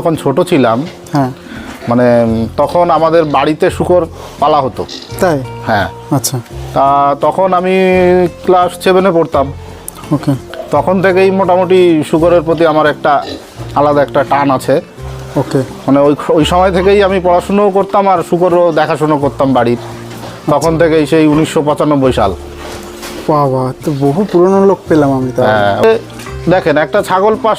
যখন ছোট ছিলাম হ্যাঁ। মানে তখন আমাদের বাড়িতে শুকর পালা হতো। তাই? হ্যাঁ। আচ্ছা। তা তখন আমি ক্লাস সেভেনে পড়তাম। ওকে। তখন থেকেই মোটামুটি শুকরের প্রতি আমার একটা আলাদা একটা টান আছে। ওকে। মানে ওই ওই সময় থেকেই আমি পড়াশুনোও করতাম আর শুকরও দেখাশুনো করতাম বাড়ির। তখন থেকেই সেই উনিশশো পঁচানব্বই সাল। বাবা তো বহু পুরনো লোক পেলাম আমি তো হ্যাঁ, দেখেন একটা ছাগল পাস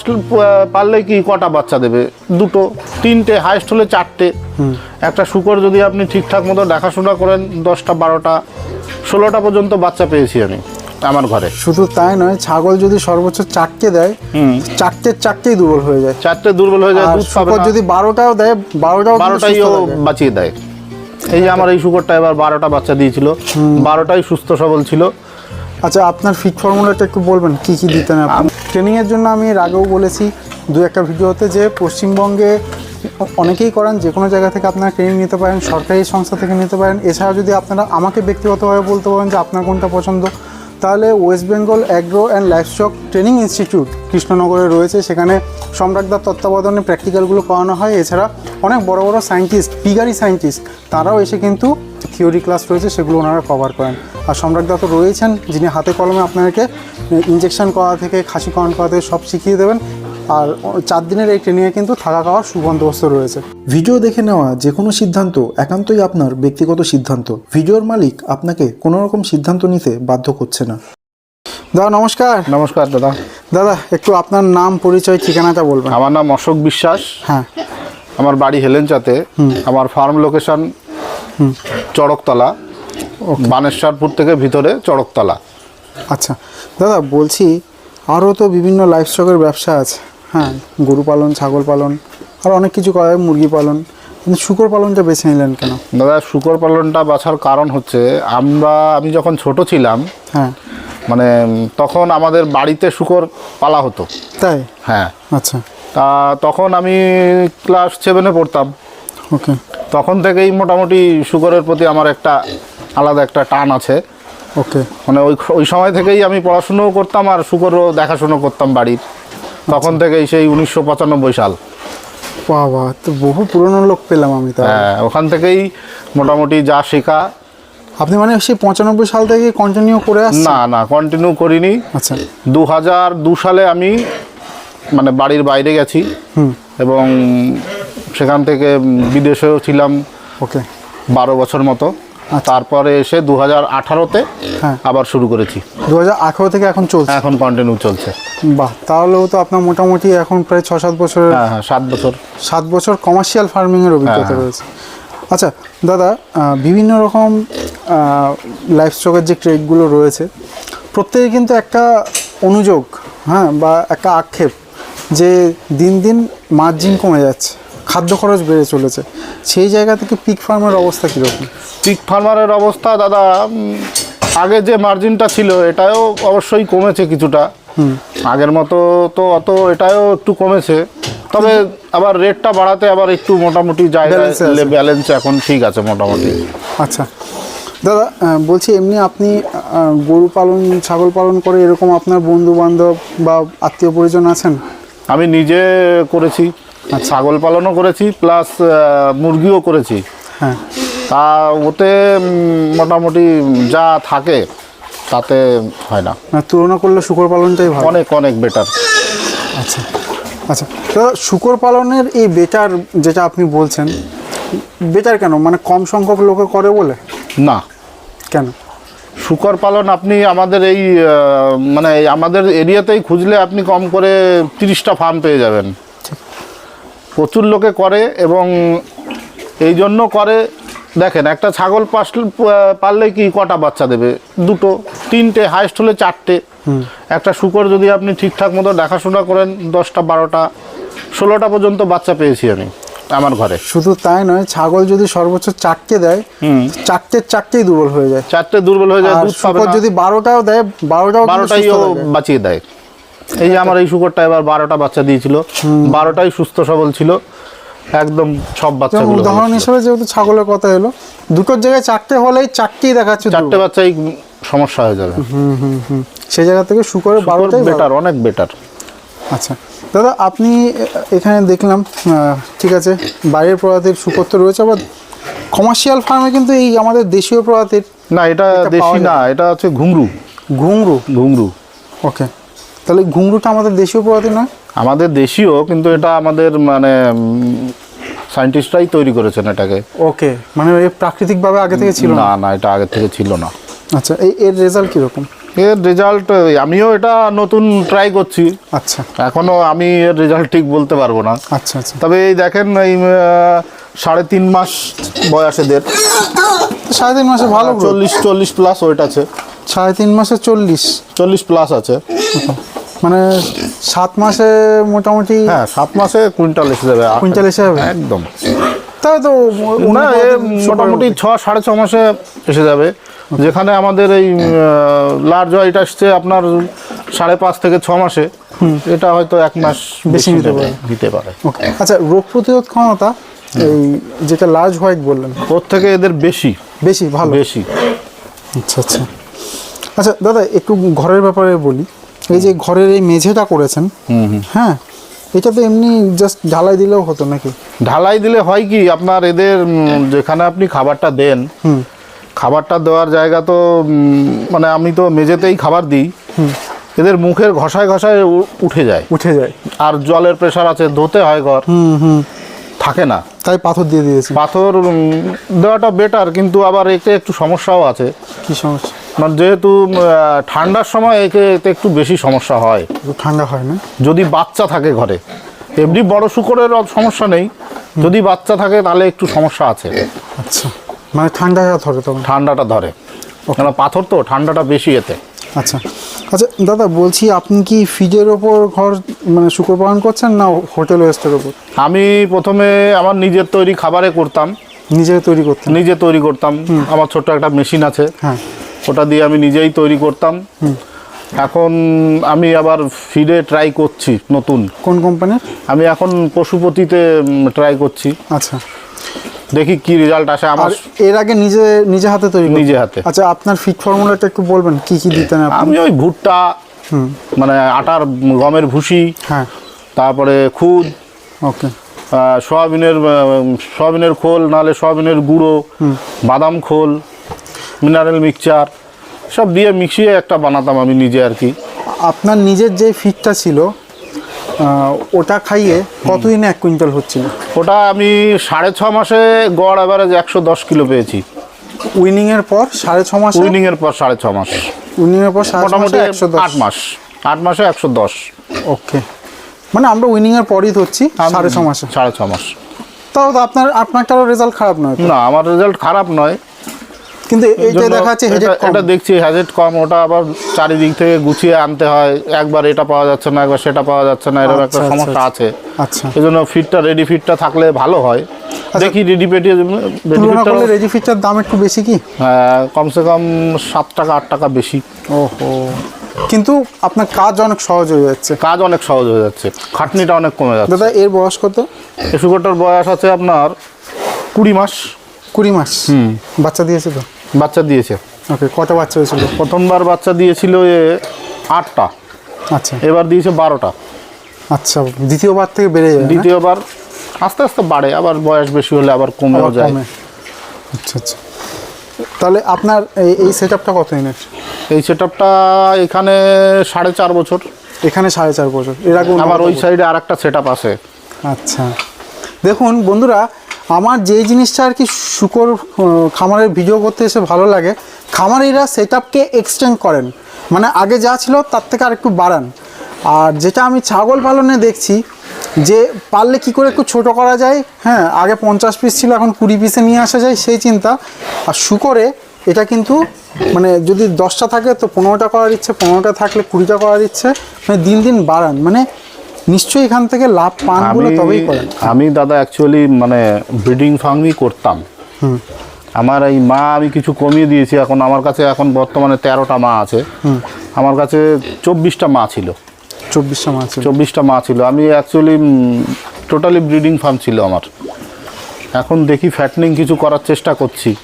পারলে কি কটা বাচ্চা দেবে? দুটো তিনটে হাইস্ট হলে চারটে। একটা শুকর যদি আপনি ঠিকঠাক মতো দেখাশোনা করেন দশটা বারোটা ষোলোটা পর্যন্ত বাচ্চা পেয়েছি আমি আমার ঘরে। শুধু তাই নয় ছাগল যদি সর্বোচ্চ চারটে দেয় চারটে চারটেই দুর্বল হয়ে যায়। চারটে দুর্বল হয়ে যায় দুধ শুকর যদি বারোটাও দেয় বারোটাও বারোটাই বাঁচিয়ে দেয়। এই যে আমার এই শুকরটা এবার বারোটা বাচ্চা দিয়েছিল। বারোটাই সুস্থ সবল ছিল। আচ্ছা আপনার ফিট ফর্মুলাটা একটু বলবেন কি কি দিতেন আপনি? ট্রেনিংয়ের জন্য আমি এর আগেও বলেছি দু একটা ভিডিওতে যে পশ্চিমবঙ্গে অনেকেই করেন যে কোনো জায়গা থেকে আপনারা ট্রেনিং নিতে পারেন সরকারি সংস্থা থেকে নিতে পারেন। এছাড়া যদি আপনারা আমাকে ব্যক্তিগতভাবে বলতে পারেন যে আপনার কোনটা পছন্দ তাহলে West Bengal agro and livestock training institute কৃষ্ণনগরে রয়েছে। সেখানে সম্রাটদার তত্ত্বাবধানে প্র্যাকটিক্যালগুলো করানো হয়। এছাড়া অনেক বড় বড় সায়েন্টিস্ট পিগারি সায়েন্টিস্ট তারাও এসে কিন্তু থিওরি ক্লাস রয়েছে সেগুলো ওনারা কভার করেন। আর সম্রাটদা তো রয়েছেন যিনি হাতে কলমে আপনাদেরকে ইঞ্জেকশন করা থেকে খাসি খাসিকরণ করা থেকে সব শিখিয়ে দেবেন। আর চার দিনের এই ট্রেনিংয়ে কিন্তু থাকা খাওয়ার সুবন্দোবস্ত রয়েছে। ভিডিও দেখে নেওয়া যে কোনো সিদ্ধান্ত একান্তই আপনার ব্যক্তিগত সিদ্ধান্ত। ভিডিওর মালিক আপনাকে কোনো রকম সিদ্ধান্ত নিতে বাধ্য করছে না। দাদা নমস্কার। নমস্কার দাদা। দাদা একটু আপনার নাম পরিচয় ঠিকানাটা বলবেন। আমার নাম অশোক বিশ্বাস। হ্যাঁ। আমার বাড়ি হেলেঞ্চাতে। আমার ফার্ম লোকেশন চড়কতলা বানেশ্বরপুর থেকে ভিতরে চড়কতলা। আচ্ছা দাদা বলছি আরও তো বিভিন্ন লাইফ স্টকের ব্যবসা আছে। হ্যাঁ গরু পালন ছাগল পালন আর অনেক কিছু করা হয় মুরগি পালন। কিন্তু শুকর পালনটা বেছে নিলেন কেন? দাদা শুকর পালনটা বাছার কারণ হচ্ছে আমরা আমি যখন ছোট ছিলাম হ্যাঁ। মানে তখন আমাদের বাড়িতে শুকর পালা হতো। তাই? হ্যাঁ। আচ্ছা। তা তখন আমি ক্লাস সেভেনে পড়তাম। ওকে তখন থেকেই মোটামুটি শুকরের প্রতি আমার একটা আলাদা একটা টান আছে। ওকে মানে ওই ওই সময় থেকেই আমি পড়াশুনোও করতাম আর শুকরও দেখাশুনো করতাম বাড়ির। তখন থেকেই সেই উনিশশো পঁচানব্বই সাল। বাবা তো বহু পুরনো লোক পেলাম আমি তো হ্যাঁ ওখান থেকেই মোটামুটি যা শেখা। আপনি মানে সেই পঁচানব্বই সাল থেকে কন্টিনিউ করে আসছেন? না না কন্টিনিউ করিনি। আচ্ছা। দু হাজার দু সালে আমি মানে বাড়ির বাইরে গেছি এবং সেখান থেকে বিদেশেও ছিলাম ওকে। বারো বছর মতো। তারপরে এসে দু হাজার আঠারোতে হ্যাঁ। আবার শুরু করেছি। দু হাজার আঠেরো থেকে এখন চলছে? এখন কন্টিনিউ চলছে। বাহ তাহলেও তো আপনার মোটামুটি এখন প্রায় ছ সাত বছর হ্যাঁ হ্যাঁ সাত বছর। সাত বছর কমার্শিয়াল ফার্মিংয়ের অভিজ্ঞতা হ্যাঁ। রয়েছে। আচ্ছা দাদা বিভিন্ন রকম লাইফ স্টকের যে ট্রেকগুলো রয়েছে প্রত্যেকে কিন্তু একটা অনুযোগ হ্যাঁ বা একটা আক্ষেপ যে দিন দিন মার্জিন কমে যাচ্ছে। খাদ্য খরচ বেড়ে চলেছে। সেই জায়গা থেকে পিক ফার্মের অবস্থা কীরকম? পিক ফার্মারের অবস্থা দাদা আগে যে মার্জিনটা ছিল এটাও অবশ্যই কমেছে কিছুটা। আগের মতো তো অত এটাও একটু কমেছে। তবে আবার রেটটা বাড়াতে আবার একটু মোটামুটি জায়গায় আছে। ব্যালেন্স এখন ঠিক আছে মোটামুটি। আচ্ছা। দাদা বলছি এমনি আপনি গরু পালন ছাগল পালন করে এরকম আপনার বন্ধু বান্ধব বা আত্মীয় পরিজন আছেন? আমি নিজে করেছি। ছাগল পালনও করেছি প্লাস মুরগিও করেছি। হ্যাঁ। তা ওতে মোটামুটি যা থাকে তাতে হয় না। তুলনা করলে শুকর পালনটাই ভালো। অনেক অনেক বেটার আচ্ছা আচ্ছা। দাদা শুকর পালনের এই বেটার যেটা আপনি বলছেন বেটার কেন? মানে কম সংখ্যক লোকে করে বলে? না। কেন? শুকর পালন আপনি আমাদের এই মানে আমাদের এরিয়াতেই খুঁজলে আপনি কম করে তিরিশটা ফার্ম পেয়ে যাবেন। প্রচুর লোকে করে এবং এই জন্য করে। দেখেন একটা ছাগল পাস পারলে কি কটা বাচ্চা দেবে? দুটো তিনটে হাইস্ট হলে চারটে। একটা শুকর যদি আপনি ঠিকঠাক মতো দেখাশোনা করেন দশটা বারোটা ষোলোটা পর্যন্ত বাচ্চা পেয়েছি আমি আমার ঘরে। শুধু তাই নয় ছাগল যদি সর্বোচ্চ চারটে দেয় চারটে চারটেই দুর্বল হয়ে যায়। চারটে দুর্বল হয়ে যায় দুধ যদি বারোটাও দেয় বারোটাও বারোটাই। বাঁচিয়ে দেয়। এই যে আমার এই শুকরটা এবার বারোটা বাচ্চা দিয়েছিল। বারোটাই সুস্থ সবল ছিল। একদম সব ভালো উদাহরণ হিসেবে যেহেতু ছাগলের কথা এলো দুটোর জায়গায় চারটে হলেই চারটেই দেখাচ্ছে চারটে বাচ্চাই সমস্যা হয়ে যাবে। সেই জায়গা থেকে শুকরের বারোটাই বেটার অনেক বেটার আচ্ছা। দাদা আপনি এখানে দেখলাম ঠিক আছে বাইরের প্রজাতির শুকর তো রয়েছে আবার কমার্শিয়াল ফার্মে কিন্তু এই আমাদের দেশীয় প্রজাতির না এটা এটা দেশি না এটা হচ্ছে ঘুংরু ঘুংরু ঘুংরু ওকে তাহলে ঘুঙরুটা আমাদের দেশীয় প্রজাতি নয়? আমাদের দেশীয় কিন্তু এটা আমাদের মানে সায়েন্টিস্টরাই তৈরি করেছেন এটাকে। ওকে মানে প্রাকৃতিকভাবে আগে থেকে ছিল না? না এটা আগে থেকে ছিল না। আচ্ছা এই এর রেজাল্ট কীরকম? এর রেজাল্ট আমিও এটা নতুন ট্রাই করছি। আচ্ছা। এখনও আমি এর রেজাল্ট ঠিক বলতে পারব না। আচ্ছা আচ্ছা। তবে এই দেখেন এই সাড়ে তিন মাস বয়স এদের সাড়ে তিন মাসে ভালো চল্লিশ চল্লিশ প্লাস ওয়েট আছে। সাড়ে তিন মাসে চল্লিশ। চল্লিশ প্লাস আছে। মানে সাত মাসে মোটামুটি হ্যাঁ সাত মাসে কুইন্টাল এসে যাবে। কুইন্টাল এসে যাবে? একদম। তাই তো না মোটামুটি। ছ সাড়ে ছ মাসে এসে যাবে। যেখানে আমাদের এই লার্জ হোয়াইট আসছে আপনার সাড়ে পাঁচ থেকে ছ মাসে। এটা হয়তো এক মাস বেশি নিতে দেবে, পারে। দিতে পারে। আচ্ছা রোগ প্রতিরোধ ক্ষমতা এই যেটা লার্জ হোয়াইট বললেন। ওর থেকে এদের বেশি। বেশি ভালো। বেশি। আচ্ছা আচ্ছা। আচ্ছা দাদা একটু ঘরের ব্যাপারে বলি। এই যে ঘরের এই মেঝেটা করেছেন হ্যাঁ এটা তো এমনি জাস্ট ঢালাই দিলেও হতো নাকি? ঢালাই দিলে হয় কি আপনার এদের যেখানে আপনি খাবারটা দেন খাবারটা দেওয়ার জায়গা তো মানে আমি তো মেঝেতেই খাবার দিই এদের মুখের ঘষায় ঘষায় উঠে যায়। উঠে যায়। আর জলের প্রেশার আছে ধুতে হয় ঘর। থাকে না। তাই পাথর দিয়ে দিয়েছি পাথর দেওয়াটা বেটার কিন্তু আবার এতে একটু সমস্যাও আছে। কি সমস্যা? মানে যেহেতু ঠান্ডার সময় একে এতে একটু বেশি সমস্যা হয়। একটু ঠান্ডা হয় না? যদি বাচ্চা থাকে ঘরে এমনি বড় শুকরের সমস্যা নেই। যদি বাচ্চা থাকে তাহলে একটু সমস্যা আছে। আচ্ছা মানে ঠান্ডা ধরে তখন ঠান্ডাটা ধরে। কেন পাথর তো ঠান্ডাটা বেশি এতে। আচ্ছা আচ্ছা দাদা বলছি আপনি কি ফিডের ওপর ঘর মানে শুকর পালন করছেন না হোটেল ওয়েস্টের ওপর? আমি প্রথমে আমার নিজের তৈরি খাবারে করতাম। নিজে তৈরি করতাম নিজে তৈরি করতাম। আমার ছোট্ট একটা মেশিন আছে। হ্যাঁ। ওটা দিয়ে আমি নিজেই তৈরি করতাম। এখন আমি আবার ফিডে ট্রাই করছি নতুন। কোন কোম্পানির আমি এখন পশুপতিতে ট্রাই করছি। আচ্ছা। দেখি কি রেজাল্ট আসে। আমার এর আগে নিজে নিজে হাতে তৈরি নিজে হাতে। আচ্ছা আপনার ফিট ফর্মুলাটা একটু বলবেন কি কি দিতেন আপনি? আমি ওই ভুট্টা মানে আটার গমের ভুসি হ্যাঁ। তারপরে খুদ ওকে। সয়াবিনের সয়াবিনের খোল নাহলে সয়াবিনের গুঁড়ো বাদাম খোল মিনারেল মিক্সচার সব দিয়ে মিশিয়ে একটা বানাতাম আমি নিজে আর কি। আপনার নিজের যে ফিটটা ছিল ওটা খাইয়ে কতদিনে এক কুইন্টাল হচ্ছিল? ওটা আমি সাড়ে ছ মাসে গড় অ্যাভারেজ একশো দশ কিলো পেয়েছি। উইনিং এর পর সাড়ে ছ মাস? উইনিং এর পর সাড়ে ছ মাস। উইনিং এর পর মোটামুটি একশো আট মাস। আট মাসে একশো দশ। ওকে। মানে আমরা উইনিং এর পরই ধরছি সাড়ে ছ মাসে। সাড়ে ছ মাস। তাও তো আপনার আপনারটারও রেজাল্ট খারাপ নয় না আমার রেজাল্ট খারাপ নয়। কিন্তু এইটা দেখা যাচ্ছে হেডেক এটা- দেখছি হ্যাজেট কম ওটা আবার চারিদিক থেকে গুছিয়ে আনতে হয়। একবার এটা পাওয়া যাচ্ছে না একবার সেটা পাওয়া যাচ্ছে না এরকম একটা আচ্ছা, আচ্ছা, সমস্যা আছে। আচ্ছা। এই জন্য ফিটটা রেডি ফিটটা থাকলে ভালো হয়। দেখি রেডি পেটি রেডি তুলনা করলে রেডি ফিটটার দাম একটু বেশি কি? কমসে কম সাত টাকা আট টাকা বেশি। ওহো। কিন্তু আপনার কাজ অনেক সহজ হয়ে যাচ্ছে। কাজ অনেক সহজ হয়ে যাচ্ছে। খাটনিটা অনেক কমে যাচ্ছে। দাদা এর বয়স কত? এই শুকরটার বয়স আছে আপনার কুড়ি মাস। কুড়ি মাস। হুম। বাচ্চা দিয়েছে তো? বাচ্চা দিয়েছে। ওকে কটা বাচ্চা হয়েছিল? প্রথমবার বাচ্চা দিয়েছিল এ আটটা। আচ্ছা। এবার দিয়েছে বারোটা। আচ্ছা দ্বিতীয়বার থেকে বেড়ে যায় দ্বিতীয়বার আস্তে আস্তে বাড়ে আবার বয়স বেশি হলে আবার কমেও যায়। আচ্ছা আচ্ছা। তাহলে আপনার এই এই সেট আপটা কত দিনের এই সেট আপটা এখানে সাড়ে চার বছর। এখানে সাড়ে চার বছর। এর আগে আমার ওই সাইডে আর একটা সেট আছে। আচ্ছা। দেখুন বন্ধুরা আমার জিনিসটা আর কি শুকর খামারের ভিডিও করতে এসে ভালো লাগে, খামারিরা সেট আপকে এক্সটেন্ড করেন। মানে আগে যা ছিল তার থেকে আর একটু বাড়ান। আর যেটা আমি ছাগল পালনে দেখছি, যে পারলে কি করে একটু ছোট করা যায় হ্যাঁ আগে পঞ্চাশ পিস ছিল, এখন কুড়ি পিসে নিয়ে আসা যায়, সেই চিন্তা। আর শুকরে এটা কিন্তু মানে যদি দশটা থাকে, তো পনেরোটা করার ইচ্ছে, পনেরোটা থাকলে কুড়িটা করার ইচ্ছে মানে দিন দিন বাড়ান। মানে নিশ্চয়ই এখান থেকে লাভ পান বলে তবেই করেন। আমি দাদা অ্যাকচুয়ালি মানে ব্রিডিং ফার্মই করতাম। আমার এই মা আমি কিছু কমিয়ে দিয়েছি। এখন আমার কাছে এখন বর্তমানে তেরোটা মা আছে। আমার কাছে চব্বিশটা মা ছিল। চব্বিশটা মাছ চব্বিশটা মা ছিল। আমি অ্যাকচুয়ালি টোটালি ব্রিডিং ফার্ম ছিল আমার। এখন দেখি ফ্যাটনিং কিছু করার চেষ্টা করছি।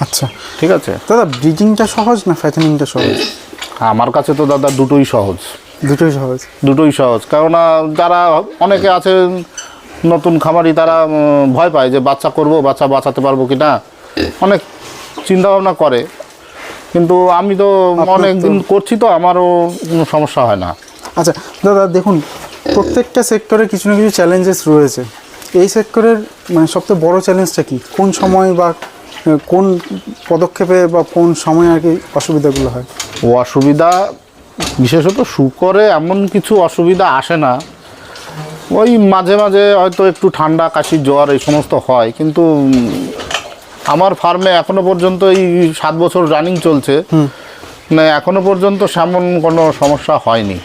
আচ্ছা। ঠিক আছে? দাদা ব্রিডিংটা সহজ না ফ্যাটনিংটা সহজ? আমার কাছে তো দাদা দুটোই সহজ। দুটোই সহজ। দুটোই সহজ। কেননা যারা অনেকে আছে নতুন খামারি তারা ভয় পায় যে বাচ্চা করব বাচ্চা বাঁচাতে পারব কি না অনেক চিন্তা ভাবনা করে। কিন্তু আমি তো অনেক দিন করছি তো আমারও কোনো সমস্যা হয় না। আচ্ছা দাদা দেখুন প্রত্যেকটা সেক্টরে কিছু না কিছু চ্যালেঞ্জেস রয়েছে। এই সেক্টরের মানে সবচেয়ে বড় চ্যালেঞ্জটা কি? কোন সময় বা কোন পদক্ষেপে বা কোন সময় আর কি অসুবিধাগুলো হয়? ও অসুবিধা বিশেষত শুকরে এমন কিছু অসুবিধা আসে না। ওই মাঝে মাঝে হয়তো একটু ঠান্ডা কাশি জ্বর এই সমস্ত হয় কিন্তু আমার ফার্মে এখনও পর্যন্ত এই সাত বছর রানিং চলছে। না এখনও পর্যন্ত সেমন কোনো সমস্যা হয়নি।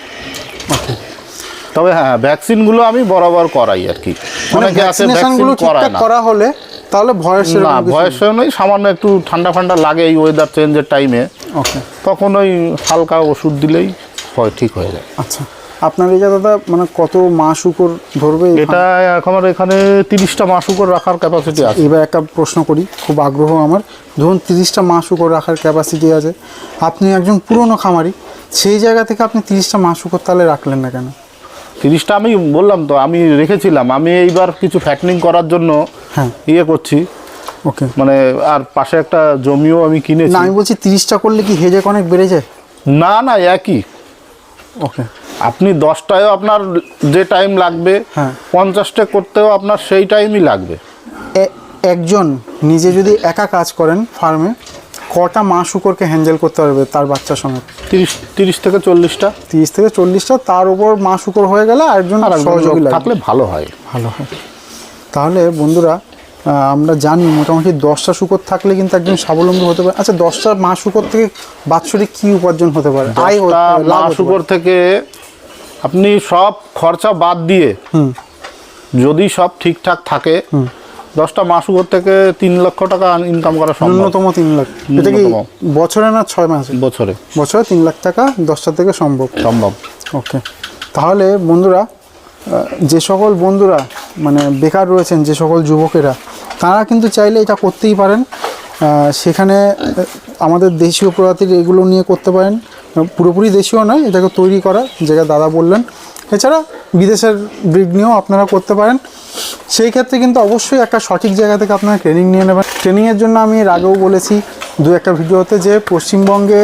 তবে হ্যাঁ ভ্যাকসিনগুলো আমি বরাবর করাই আর কি। মানে অনেকে আছে ভ্যাকসিন ভ্যাকসিনেশনগুলো করায় না। করা হলে তাহলে ভয়ের না নেই সামান্য একটু ঠান্ডা ফান্ডা লাগে এই ওয়েদার চেঞ্জের টাইমে ওকে তখন ওই হালকা ওষুধ দিলেই হয় ঠিক হয়ে যায়। আচ্ছা। আপনার এটা দাদা মানে কত মাস উপর ধরবে? এটা এখন আমার এখানে তিরিশটা মাস উপর রাখার ক্যাপাসিটি আছে। এবার একটা প্রশ্ন করি খুব আগ্রহ আমার। ধরুন তিরিশটা মাস উপর রাখার ক্যাপাসিটি আছে। আপনি একজন পুরনো খামারি সেই জায়গা থেকে আপনি তিরিশটা মাস উপর তাহলে রাখলেন না কেন? তিরিশটা আমি বললাম তো আমি রেখেছিলাম। আমি এইবার কিছু ফ্যাটনিং করার জন্য হ্যাঁ। ইয়ে করছি। ওকে মানে আর পাশে একটা জমিও আমি না আমি বলছি তিরিশটা করলে কি হেজেক অনেক বেড়ে যায়? না না একই। ওকে আপনি দশটায়ও আপনার যে টাইম লাগবে হ্যাঁ। পঞ্চাশটা করতেও আপনার সেই টাইমই লাগবে। একজন নিজে যদি একা কাজ করেন ফার্মে কটা মা শুকরকে হ্যান্ডেল করতে পারবে তার বাচ্চার সঙ্গে তিরিশ তিরিশ থেকে চল্লিশটা। তিরিশ থেকে চল্লিশটা তার উপর মা শুকর হয়ে গেলে আরেকজন থাকলে ভালো হয়। ভালো হয়। তাহলে বন্ধুরা আমরা জানি মোটামুটি দশটা শুকর থাকলে কিন্তু একজন স্বাবলম্বী হতে পারে। আচ্ছা দশটা মা শুকর থেকে বাৎসরিক কি উপার্জন হতে পারে? আয় মাসুকর পারে? থেকে আপনি সব খরচা বাদ দিয়ে যদি সব ঠিকঠাক থাকে দশটা মাসুকর থেকে তিন লক্ষ টাকা ইনকাম করা সম্ভব। ন্যূনতম তিন লাখ। এটা কি বছরে না ছয় মাসে? বছরে। বছরে তিন লাখ টাকা দশটা থেকে সম্ভব। সম্ভব। ওকে। তাহলে বন্ধুরা যে সকল বন্ধুরা মানে বেকার রয়েছেন যে সকল যুবকেরা তারা কিন্তু চাইলে এটা করতেই পারেন। সেখানে আমাদের দেশীয় প্রজাতির এগুলো নিয়ে করতে পারেন। পুরোপুরি দেশীয় নয়, এটাকে তৈরি করা, যেটা দাদা বললেন। এছাড়া বিদেশের ব্রিড নিয়েও আপনারা করতে পারেন। সেই ক্ষেত্রে কিন্তু অবশ্যই একটা সঠিক জায়গা থেকে আপনারা ট্রেনিং নিয়ে নেবেন। ট্রেনিংয়ের জন্য আমি এর আগেও বলেছি দু একটা ভিডিওতে যে পশ্চিমবঙ্গে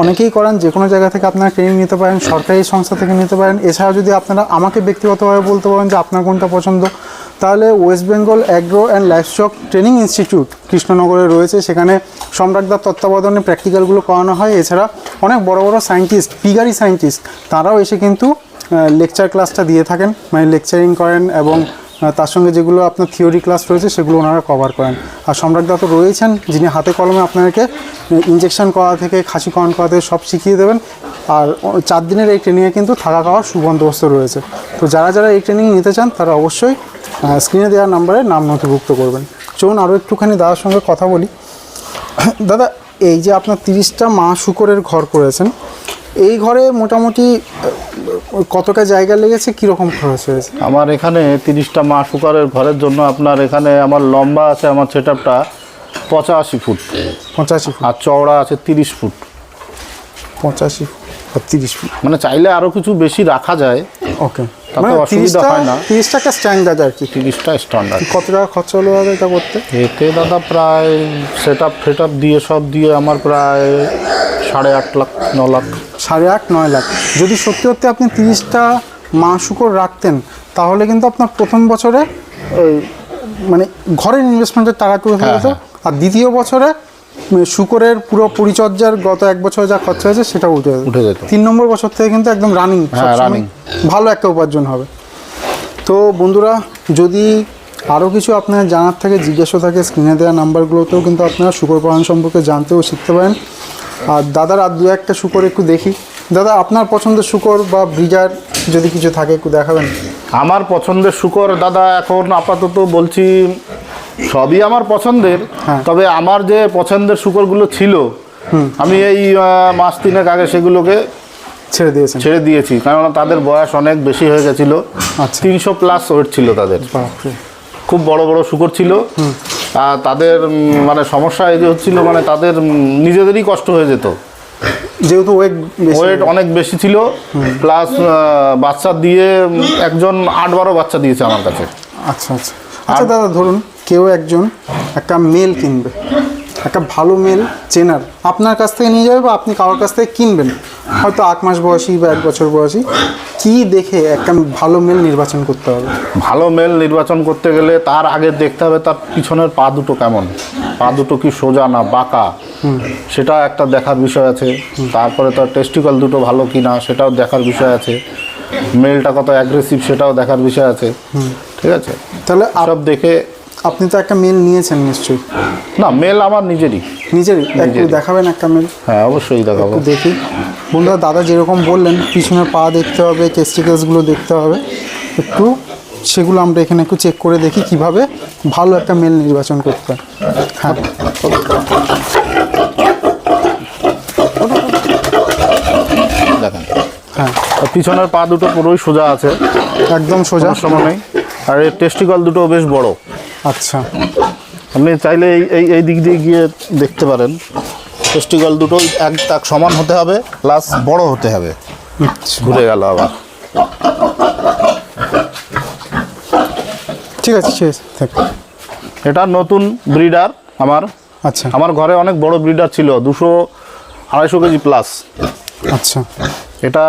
অনেকেই করান, যে কোনো জায়গা থেকে আপনারা ট্রেনিং নিতে পারেন, সরকারি সংস্থা থেকে নিতে পারেন। এছাড়া যদি আপনারা আমাকে ব্যক্তিগতভাবে বলতে পারেন যে আপনার কোনটা পছন্দ তাহলে West Bengal agro and livestock training institute কৃষ্ণনগরে রয়েছে। সেখানে সম্রাটদার তত্ত্বাবধানে প্র্যাকটিক্যালগুলো করানো হয়। এছাড়া অনেক বড় বড় সায়েন্টিস্ট পিগারি সায়েন্টিস্ট, তারাও এসে কিন্তু লেকচার ক্লাসটা দিয়ে থাকেন। মানে লেকচারিং করেন এবং তার সঙ্গে যেগুলো আপনার থিওরি ক্লাস রয়েছে, সেগুলো ওনারা কভার করেন। আর সম্রাটদা তো রয়েছেন, যিনি হাতে কলমে আপনাদেরকে ইঞ্জেকশন করা থেকে, খাসি কন করা থেকে সব শিখিয়ে দেবেন। আর চার দিনের এই ট্রেনিংয়ে কিন্তু থাকা খাওয়ার সুবন্দোবস্ত রয়েছে। তো যারা যারা এই ট্রেনিং নিতে চান, তারা অবশ্যই স্ক্রিনে দেওয়া নাম্বারে নাম নথিভুক্ত করবেন। চলুন আরও একটুখানি দাদার সঙ্গে কথা বলি। দাদা এই যে আপনার তিরিশটা মা শুকরের ঘর করেছেন এই ঘরে মোটামুটি কতটা জায়গা লেগেছে? কীরকম খরচ হয়েছে? আমার এখানে তিরিশটা মা শুকরের ঘরের জন্য আপনার এখানে আমার লম্বা আছে আমার সেট আপটা পঁচাশি ফুট। পঁচাশি ফুট। আর চওড়া আছে তিরিশ ফুট। পঁচাশি ফুট আর তিরিশ ফুট। মানে চাইলে আরও কিছু বেশি রাখা যায়। ওকে তাতে মানে অসুবিধা তিরিশটা হয় না। তিরিশটা একটা স্ট্যান্ডার্ড আর কি। তিরিশটা স্ট্যান্ডার্ড কত টাকা খরচা হলো দাদা এটা করতে? এতে দাদা প্রায় সেট আপ ফেট আপ দিয়ে সব দিয়ে আমার প্রায় সাড়ে আট লাখ ন লাখ। সাড়ে আট নয় লাখ। যদি সত্যি সত্যি আপনি তিরিশটা মা শুকর রাখতেন তাহলে কিন্তু আপনার প্রথম বছরে ওই মানে ঘরের ইনভেস্টমেন্টের টাকাটুকু হয়ে হ্যাঁ, যেত। আর দ্বিতীয় বছরে শুকরের পুরো পরিচর্যার গত এক বছর যা খরচা হয়েছে সেটা উঠে উঠে যেত। তিন নম্বর বছর থেকে কিন্তু একদম রানিং রানিং ভালো একটা উপার্জন হবে। তো বন্ধুরা যদি আরও কিছু আপনার জানার থাকে জিজ্ঞাসা থাকে স্ক্রিনে দেওয়া নাম্বারগুলোতেও কিন্তু আপনারা শুকর পালন সম্পর্কে জানতেও শিখতে পারেন। আর দাদার আর দু একটা শুকর একটু দেখি। দাদা আপনার পছন্দের শুকর বা ব্রিজার যদি কিছু থাকে একটু দেখাবেন। আমার পছন্দের শুকর দাদা এখন আপাতত বলছি সবই আমার পছন্দের হ্যাঁ। তবে আমার যে পছন্দের শুকরগুলো ছিল আমি এই মাস তিনেক আগে সেগুলোকে ছেড়ে দিয়েছেন। ছেড়ে দিয়েছি কেননা তাদের বয়স অনেক বেশি হয়ে গেছিল। আচ্ছা। তিনশো প্লাস ওয়েট ছিল তাদের। খুব বড় বড় শুকর ছিল। আর তাদের মানে সমস্যা এই যে হচ্ছিল মানে তাদের নিজেদেরই কষ্ট হয়ে যেত। যেহেতু ওয়েট ওয়েট অনেক বেশি ছিল। প্লাস বাচ্চা দিয়ে একজন আট বারো বাচ্চা দিয়েছে আমার কাছে। আচ্ছা আচ্ছা। আচ্ছা দাদা ধরুন। কেউ একজন একটা মেল কিনবে একটা ভালো মেল চেনার। আপনার কাছ থেকে নিয়ে যাবে বা আপনি কারোর কাছ থেকে কিনবেন। হয়তো আট মাস বয়সী বা এক বছর বয়সী। কি দেখে একটা ভালো মেল নির্বাচন করতে হবে? ভালো মেল নির্বাচন করতে গেলে তার আগে দেখতে হবে তার পিছনের পা দুটো কেমন। পা দুটো কি সোজা না বাঁকা? সেটা একটা দেখার বিষয় আছে। তারপরে তার টেস্টিকল দুটো ভালো কি না সেটাও দেখার বিষয় আছে। মেলটা কত অ্যাগ্রেসিভ সেটাও দেখার বিষয় আছে। ঠিক আছে? তাহলে সব দেখে আপনি তো একটা মেল নিয়েছেন নিশ্চয়ই। না মেল আমার নিজেরই। নিজেরই? একটু। দেখাবেন একটা মেল হ্যাঁ অবশ্যই দেখাবো। দেখি। বন্ধুরা দাদা যেরকম বললেন পিছনের পা দেখতে হবে টেস্টিকেলসগুলো দেখতে হবে। একটু সেগুলো আমরা এখানে একটু চেক করে দেখি কীভাবে ভালো একটা মেল নির্বাচন করতে হয় হ্যাঁ। দেখেন। হ্যাঁ। পিছনের পা দুটো পুরোই সোজা আছে। একদম সোজা। সময় নেই। আর এর টেস্টিকল দুটো বেশ বড়। আচ্ছা। আপনি চাইলে এই এই দিক দিয়ে গিয়ে দেখতে পারেন। টেস্টিকল দুটো এক তাক সমান হতে হবে প্লাস বড় হতে হবে। আচ্ছা। ঘুরে গেল আবার। ঠিক আছে ঠিক আছে থাক। এটা নতুন ব্রিডার আমার। আচ্ছা। আমার ঘরে অনেক বড় ব্রিডার ছিল দুশো আড়াইশো কেজি প্লাস আচ্ছা। এটা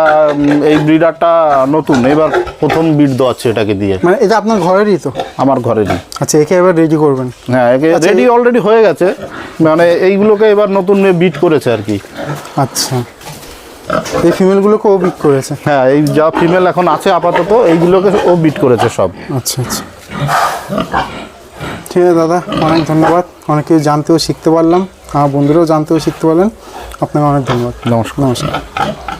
এই ব্রিডারটা নতুন। এবার প্রথম ব্রিড দেওয়াচ্ছে এটাকে দিয়ে। মানে এটা আপনার ঘরেরই তো? আমার ঘরেরই। আচ্ছা একে এবার রেডি করবেন। হ্যাঁ একে আচ্ছা, রেডি অলরেডি হয়ে গেছে। মানে এইগুলোকে এবার নতুন বিট করেছে আর কি। আচ্ছা। এই ফিমেলগুলোকে ও বিক করেছে? হ্যাঁ এই যা ফিমেল এখন আছে আপাতত এইগুলোকে ও বিট করেছে সব। আচ্ছা আচ্ছা। ঠিক আছে দাদা অনেক ধন্যবাদ। অনেক কিছু জানতেও শিখতে পারলাম। আমার বন্ধুরাও জানতেও শিখতে পারলেন। আপনাকে অনেক ধন্যবাদ। নমস্কার। নমস্কার।